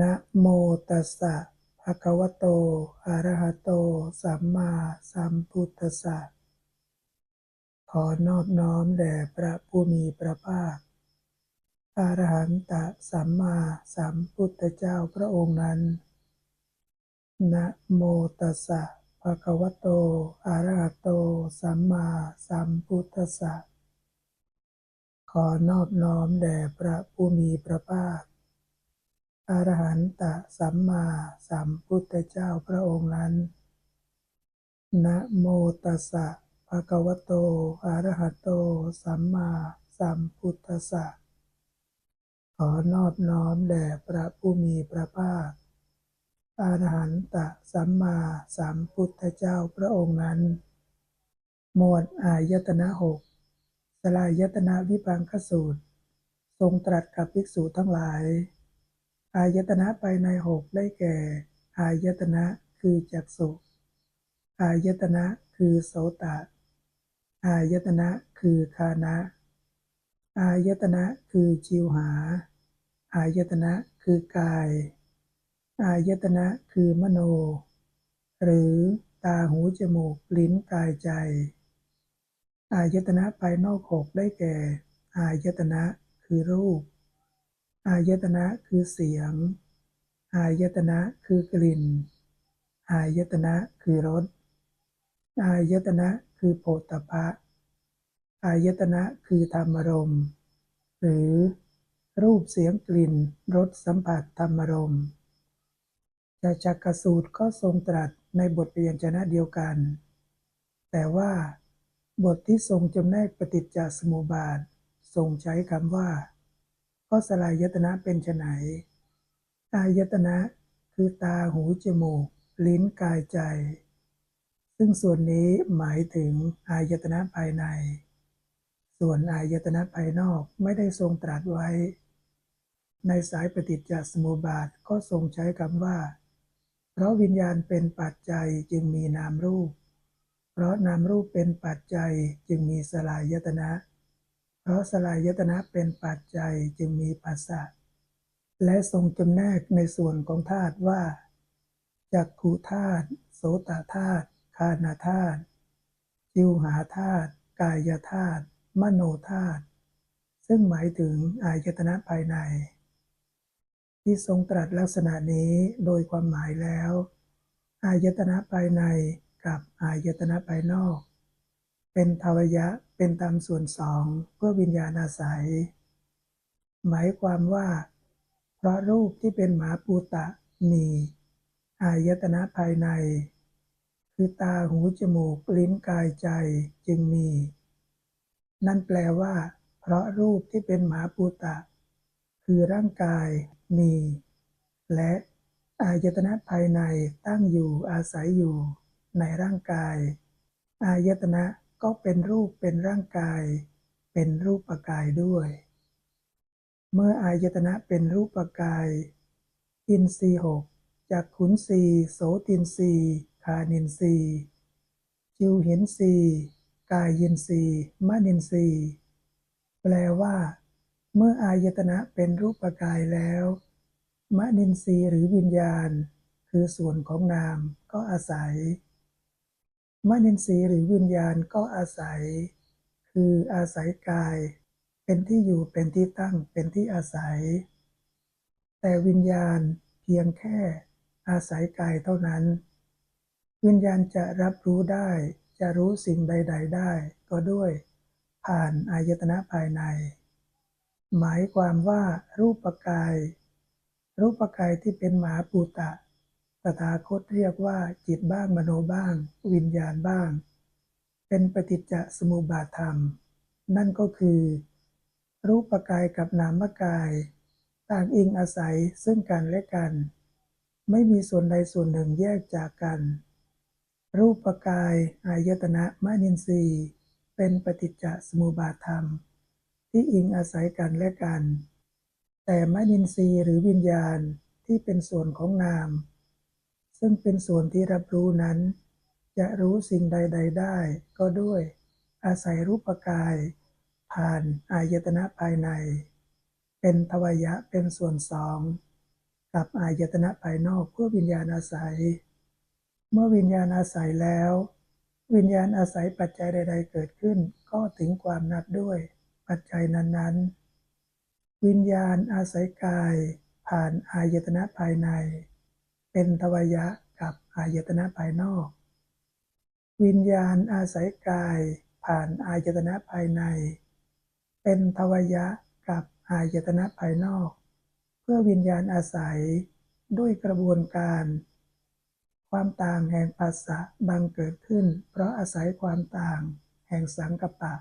นะโมตัสสะภะคะวะโต อะระหะโต สัมมาสัมพุทธัสสะ ขอนอบน้อมแด่พระผู้มีพระภาค อะระหันตสัมมาสัมพุทธเจ้าพระองค์นั้น นะโมตัสสะภะคะวะโต อะระหะโต สัมมาสัมพุทธัสสะ ขอนอบน้อมแด่พระผู้มีพระภาค อรหันตสัมมาสัมพุทธเจ้าพระองค์นั้น นะโมตัสสะภะคะวะโตอะระหะโต สัมมาสัมพุทธัสสะ ขอนอบน้อมแด่พระผู้มีพระภาคอรหันตสัมมาสัมพุทธเจ้าพระองค์นั้น หมวดอายตนะหกสลายตนะวิพังคสูตร ทรงตรัสกับภิกษุทั้งหลาย อายตนะภายในหกได้แก่ อายตนะคือจักษุอายตนะคือโสตะอายตนะคือคานะ อายตนะคือจิวหา อายตนะคือกาย อายตนะคือมโน หรือตาหูจมูกลิ้นกายใจ อายตนะภายนอกหกได้แก่ อายตนะคือรูป อายตนะคือเสียง อายตนะคือกลิ่น อายตนะคือรส อายตนะคือโผฏฐัพะ อายตนะคือธรรมรมหรือรูปเสียงกลิ่นรสสัมผัสธรรมรมจะจักกสูตรก็ทรงตรัสในบทเรียนชนะเดียวกัน แต่ว่าบทที่ทรงจำแนกปฏิจจสมุปบาท ทรงใช้คำว่า ก็สลายยตนะเป็นไฉนอายตนะคือตาหูจมูก ลิ้นกายใจ ซึ่งส่วนนี้หมายถึงอายตนะภายใน ส่วนอายตนะภายนอกไม่ได้ทรงตรัสไว้ ในสายปฏิจจสมุปบาทก็ทรงใช้คำว่า เพราะวิญญาณเป็นปัจจัยจึงมีนามรูป เพราะนามรูปเป็นปัจจัยจึงมีสลายตนะเเพราะสลายตนะเป็นปัจจัยจึงมีภาษะและทรงจำแนกในส่วนของธาตุว่าจักขุธาตุโสตธาตุคานาธาตุจิวหาธาตุกายธาตุมโนธาตุซึ่งหมายถึงอายตนะภายใน ที่ทรงตรัสลักษณะนี้โดยความหมายแล้ว อายตนะภายในกับอายตนะภายนอก เป็นทวยะ เป็นตามส่วนสองเพื่อวิญญาณอาศัย หมายความว่า เพราะรูปที่เป็นหมาปูตะมีอายตนะภายใน คือตาหูจมูกลิ้นกายใจจึงมี นั่นแปลว่า เพราะรูปที่เป็นหมาปูตะ คือร่างกายมี และอายตนะภายในตั้งอยู่อาศัยอยู่ในร่างกาย อายตนะ ก็เป็นรูปเป็นร่างกาย เป็นรูปกายด้วย เมื่ออายตนะเป็นรูปกาย อินทรีหกจากขุนสีโสตินสีคานินสีจิวหินสีกายยินสีมนินสีแปลว่า เมื่ออายตนะเป็นรูปกายแล้วมนินทรีย์หรือวิญญาณ คือส่วนของนามก็อาศัย มนินทรีย์หรือวิญญาณก็อาศัย คืออาศัยกาย เป็นที่อยู่เป็นที่ตั้งเป็นที่อาศัย แต่วิญญาณเพียงแค่อาศัยกายเท่านั้น วิญญาณจะรับรู้ได้ จะรู้สิ่งใด ๆ ได้ ก็ด้วย ผ่านอายตนะภายใน หมายความว่ารูปกาย รูปกายที่เป็นหมาปูตะ ตถาคตเรียกว่าจิตบ้างมโนบ้าง วิญญาณบ้าง เป็นปฏิจจสมุปบาทธรรม นั่นก็คือ รูปกายกับนามกาย ต่างอิงอาศัยซึ่งกันและกัน ไม่มีส่วนใดส่วนหนึ่งแยกจากกัน รูปกายอายตนะมนินทรีย์เป็นปฏิจจสมุปบาทธรรม ที่อิงอาศัยกันและกัน แต่มนินทรีย์หรือวิญญาณที่เป็นส่วนของนาม ซึ่งเป็นส่วนที่รับรู้นั้น จะรู้สิ่งใด ๆ ได้ ก็ด้วย อาศัยรูปกาย ผ่านอายตนะภายใน เป็นทวายะเป็นส่วนสองกับอายตนะภายนอกเพื่อวิญญาณอาศัย เมื่อวิญญาณอาศัยแล้ว วิญญาณอาศัยปัจจัยใด ๆ เกิดขึ้น ก็ถึงความนับด้วย ปัจจัยนั้นๆ วิญญาณอาศัยกาย ผ่านอายตนะภายใน เป็นทวายะกับอายตนะภายนอก วิญญาณอาศัยกายผ่านอายตนะภายใน เป็นทวายะกับอายตนะภายนอก เพื่อวิญญาณอาศัยด้วยกระบวนการ ความต่างแห่งภาษะบังเกิดขึ้น เพราะอาศัยความต่างแห่งสังกปปะ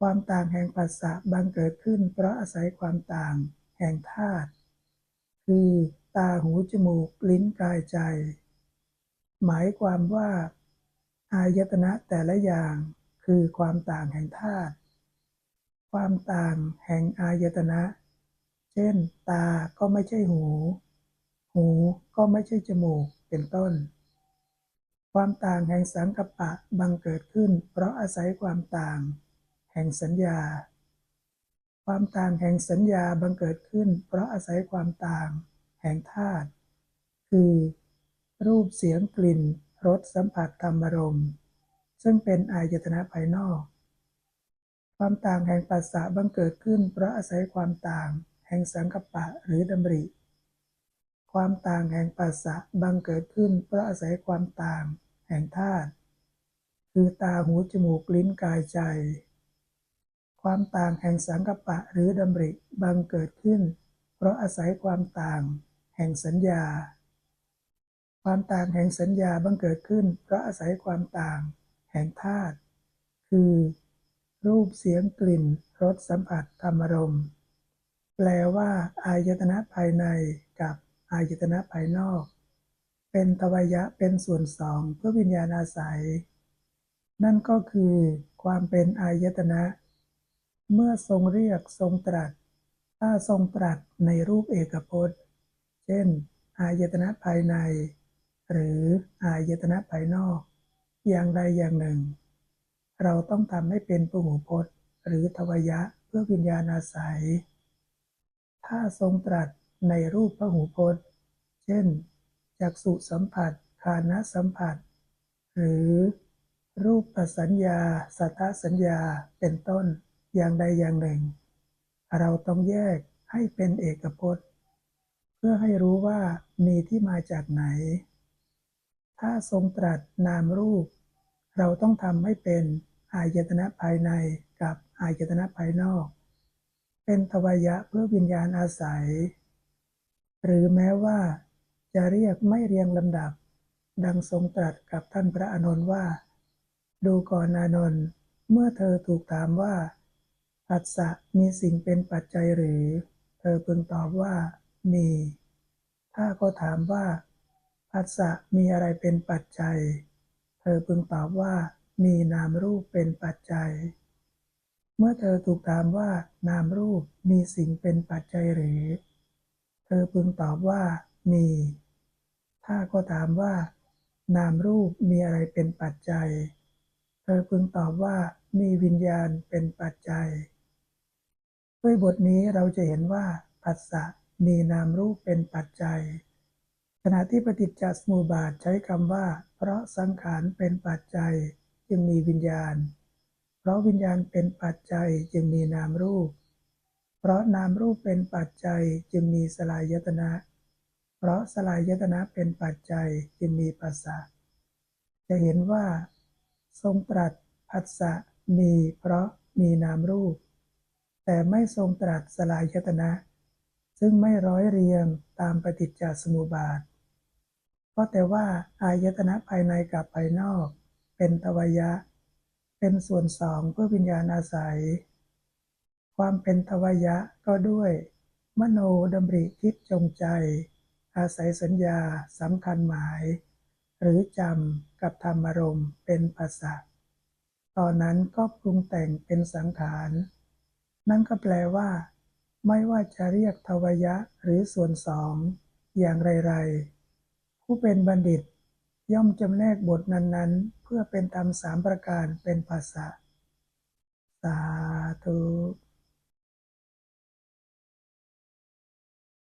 ความต่างแห่งภาษะบังเกิดขึ้น เพราะอาศัยความต่างแห่งธาตุคือ ตาหูจมูก ลิ้นกายใจ หมายความว่า อายตนะแต่ละอย่างคือความต่างแห่งธาตุความต่างแห่งอายตนะ เช่น ตาก็ไม่ใช่หู หูก็ไม่ใช่จมูกเป็นต้น ความต่างแห่งสังกัปปะบังเกิดขึ้น เพราะอาศัยความต่าง แห่งสัญญา ความต่างแห่งสัญญาบังเกิดขึ้น เพราะอาศัยความต่าง แห่งธาตุคือ รูปเสียงกลิ่นรสสัมผัสธรรมารมณ์ ซึ่งเป็นอายตนะภายนอก ความต่างแห่งปัสสะบังเกิดขึ้นเพราะอาศัยความต่าง แห่งสังกปะหรือดำริ ความต่างแห่งปัสสะบังเกิดขึ้นเพราะอาศัยความต่าง แห่งธาตุคือตาหูจมูกลิ้นกายใจ ความต่างแห่งสังกปะหรือดำริบังเกิดขึ้น เพราะอาศัยความต่าง ห่งสัญญา ความต่างแห่งสัญญาบังเกิดขึ้น เพราะอาศัยความต่างแห่งธาตุ คือ รูปเสียงกลิ่น รสสัมผัสธรรมารมณ์แปลว่าอายตนะภายในกับอายตนะภายนอก เป็นทวายะเป็นส่วนสองเพื่อวิญญาณอาศัย นั่นก็คือความเป็นอายตนะ เมื่อทรงเรียกทรงตรัส ถ้าทรงตรัสในรูปเอกพจน์ ช่น อายตนะภายใน หรืออายตนะภายนอก อย่างใดอย่างหนึ่ง เราต้องทำให้เป็นปหูพจน์ หรือทวายะเพื่อวิญญาณอาศัย ถ้าทรงตรัสในรูปพหูพจน์ เช่นจักษุสัมผัสคานะสัมผัส หรือรูปสัญญาสัทธสัญญา เป็นต้น อย่างใดอย่างหนึ่ง เราต้องแยกให้เป็นเอกพจน์ เพื่อให้รู้ว่ามีที่มาจากไหน ถ้าทรงตรัสนามรูป เราต้องทำให้เป็นอายตนะภายในกับอายตนะภายนอก เป็นทวายะเพื่อวิญญาณอาศัย หรือแม้ว่าจะเรียกไม่เรียงลำดับ ดังทรงตรัสกับท่านพระอานนท์ว่า ดูก่อนอานนท์เมื่อเธอถูกถามว่าผัสสะมีสิ่งเป็นปัจจัยหรือ เธอพึงตอบว่า มี ถ้าก็ถามว่าผัสสะมีอะไรเป็นปัจจัย เธอพึงตอบว่า มีนามรูปเป็นปัจจัย เมื่อเธอถูกถามว่า นามรูปมีสิ่งเป็นปัจจัยหรือ เธอพึงตอบว่า มี ถ้าก็ถามว่า นามรูปมีอะไรเป็นปัจจัย เธอพึงตอบว่า มีวิญญาณเป็นปัจจัย ด้วยบทนี้เราจะเห็นว่าผัสสะ มีนามรูปเป็นปัจจัย ขณะที่ปฏิจจสมุปบาทใช้คำว่า เพราะสังขารเป็นปัจจัยจึงมีวิญญาณ เพราะวิญญาณเป็นปัจจัยจึงมีนามรูป เพราะนามรูปเป็นปัจจัยจึงมีสลายยตนะ เพราะสลายยตนะเป็นปัจจัยจึงมีปัสสะจะเห็นว่า ทรงตรัสผัสสะมีเพราะมีนามรูป แต่ไม่ทรงตรัสสลายยตนะ ซึ่งไม่ร้อยเรียงตามปฏิจจสมุปบาท เพราะแต่ว่าอายตนะภายในกับภายนอก เป็นทวายะ เป็นส่วนสองเพื่อวิญญาณอาศัย ความเป็นทวายะก็ด้วย มโนดำริคิดจงใจ อาศัยสัญญาสำคัญหมาย หรือจำกับธรรมารมณ์เป็นภาษาตอนนั้นก็ปรุงแต่งเป็นสังขาร นั่นก็แปลว่า ไม่ว่าจะเรียกทวายะหรือส่วนสองอย่างไรๆผู้เป็นบัณฑิตย่อมจำแนกบทนั้นๆ เพื่อเป็นธรรมสามประการเป็นภาษาสาธุ